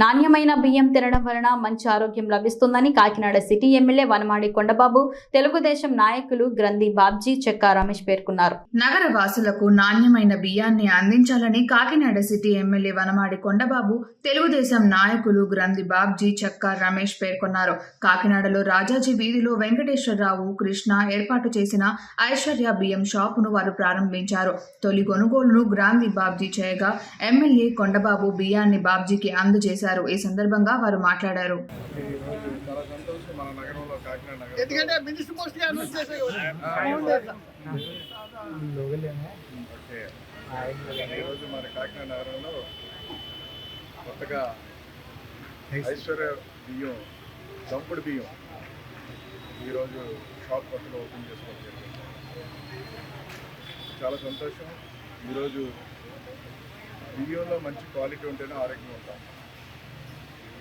నాణ్యమైన బియ్యం తినడం వలన మంచి ఆరోగ్యం లభిస్తుందని కాకినాడ సిటీ ఎమ్మెల్యే వనమాడి కొండబాబు తెలుగుదేశం నాయకులు గ్రంథి బాబ్జీ చెక్కా రమేష్ పేర్కొన్నారు. నగర వాసులకు నాణ్యమైన బియ్యాన్ని అందించాలని కాకినాడ సిటీ ఎమ్మెల్యే వనమాడి కొండబాబు తెలుగుదేశం నాయకులు గ్రంథి బాబ్జీ చెక్కా రమేష్ పేర్కొన్నారు. కాకినాడలో రాజాజీ వీధిలో వెంకటేశ్వరరావు కృష్ణ ఏర్పాటు చేసిన ఐశ్వర్య బియ్యం షాపును వారు ప్రారంభించారు. తొలి కొనుగోలును గ్రాంధీ బాబ్జీ చేయగా ఎమ్మెల్యే కొండబాబు బియ్యాన్ని బాబ్జీకి అందజేశారు. ఈ సందర్భంగా వారు మాట్లాడారు. ఈరోజు చాలా సంతోషం మన నగరంలో కాకినాడ నగరం ఎందుకంటే మినిస్టర్ పోస్ట్గా అనౌన్స్ చేశారు ఓకే ఈరోజు మన కాకినాడ నగరంలో కొత్తగా ఐశ్వర్య బియ్యం దంపుడు బియ్యం ఈరోజు షాప్ కొత్తగా ఓపెన్ చేసుకోవడం జరిగింది చాలా సంతోషం. ఈరోజు బియ్యంలో మంచి క్వాలిటీ ఉంటేనే ఆరోగ్యం ఉంటాం.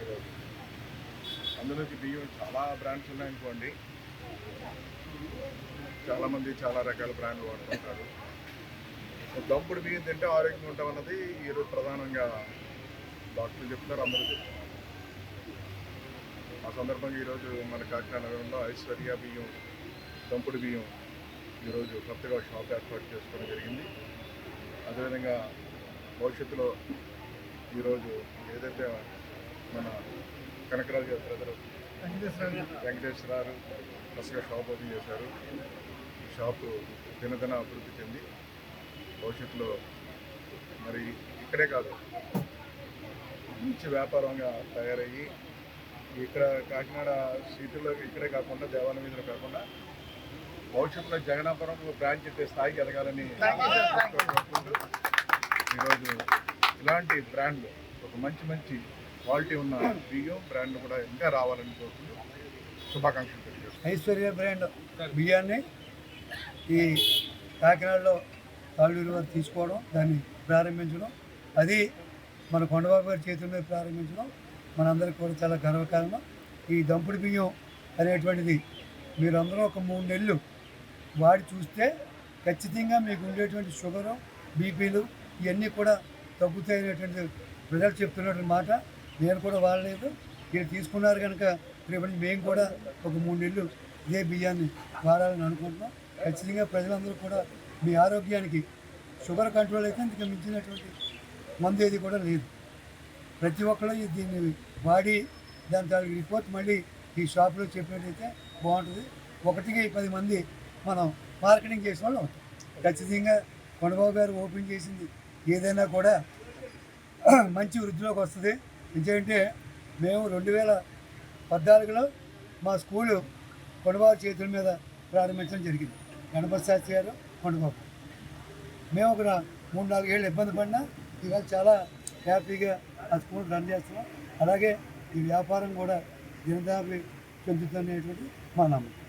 ఈరోజు అందులోకి బియ్యం చాలా బ్రాండ్స్ ఉన్నాయనుకోండి. చాలామంది చాలా రకాల బ్రాండ్లు వాడుతుంటారు. దంపుడు బియ్యం తింటే ఆరోగ్యం ఉంటాం అన్నది ఈరోజు ప్రధానంగా డాక్టర్లు చెప్తారు అందరూ చెప్తారు ఆ సందర్భంగా ఈరోజు మన కాకినాడ నగరంలో ఐశ్వర్య బియ్యం దంపుడు బియ్యం ఈరోజు కొత్తగా షాప్ ఏర్పాటు చేసుకోవడం జరిగింది. అదేవిధంగా భవిష్యత్తులో ఈరోజు ఏదైతే మన కనకరాజు గారి బ్రదరు వెంకటేశ్వరారు ఫస్ట్గా షాప్ ఓపెన్ చేశారు. ఈ షాపు దినదిన అభివృద్ధి చెంది భవిష్యత్తులో మరి ఇక్కడే కాదు మంచి వ్యాపారంగా తయారయ్యి ఇక్కడ కాకినాడ సిటీలో ఇక్కడే కాకుండా దేవాలయం మీద కాకుండా భవిష్యత్తులో జగనాపురం బ్రాంచ్ అయితే స్థాయికి ఎదగాలని ఈరోజు ఇలాంటి బ్రాండ్లు ఒక మంచి మంచి క్వాలిటీ ఉన్న బియ్యం బ్రాండ్ కూడా ఇంకా రావాలని కోరుకుంటూ శుభాకాంక్షలు ఐశ్వర్య బ్రాండ్ బియ్యాన్ని ఈ కాకినాడలో తాళ్ళూరు వారు తీసుకోవడం దాన్ని ప్రారంభించడం అది మన కొండబాబు గారి చేతుల మీద ప్రారంభించడం మనందరికీ కూడా చాలా గర్వకారణం. ఈ దంపుడు బియ్యం అనేటువంటిది మీరందరూ ఒక మూడు నెలలు వాడి చూస్తే ఖచ్చితంగా మీకు ఉండేటువంటి షుగరు బీపీలు ఇవన్నీ కూడా తగ్గుతాయనేటువంటి ప్రజలు చెప్తున్నటువంటి మాట. నేను కూడా వాడలేదు. మీరు తీసుకున్నారు కనుక రేపటి మేము కూడా ఒక మూడు నెలలు ఇదే బియ్యాన్ని వాడాలని అనుకుంటున్నాం. ఖచ్చితంగా ప్రజలందరూ కూడా మీ ఆరోగ్యానికి షుగర్ కంట్రోల్ అయితే ఇంతకు మించినటువంటి మందు ఏది కూడా లేదు. ప్రతి ఒక్కరు దీన్ని వాడి దాని తాలూకు రిపోర్ట్ మళ్ళీ ఈ షాప్లో చెప్పినట్టయితే బాగుంటుంది. ఒకటికి పది మంది మనం మార్కెటింగ్ చేసిన వాళ్ళు అవుతాం. ఖచ్చితంగా కొండబాబు గారు ఓపెన్ చేసింది. ఏదైనా కూడా మంచి వృద్ధిలోకి వస్తుంది. ఎందుకంటే మేము రెండు వేల పద్నాలుగులో మా స్కూలు కొండబాబు చేతుల మీద ప్రారంభించడం జరిగింది. గణపతి శాస్త్రి గారు కొండబాబు. మేము ఒక మూడు నాలుగు ఏళ్ళు ఇబ్బంది పడినా ఇవాళ చాలా హ్యాపీగా ఆ స్కూల్ రన్ చేస్తున్నాం. అలాగే ఈ వ్యాపారం కూడా దినదాపి చెందుతున్నటువంటి మా నమ్మకం.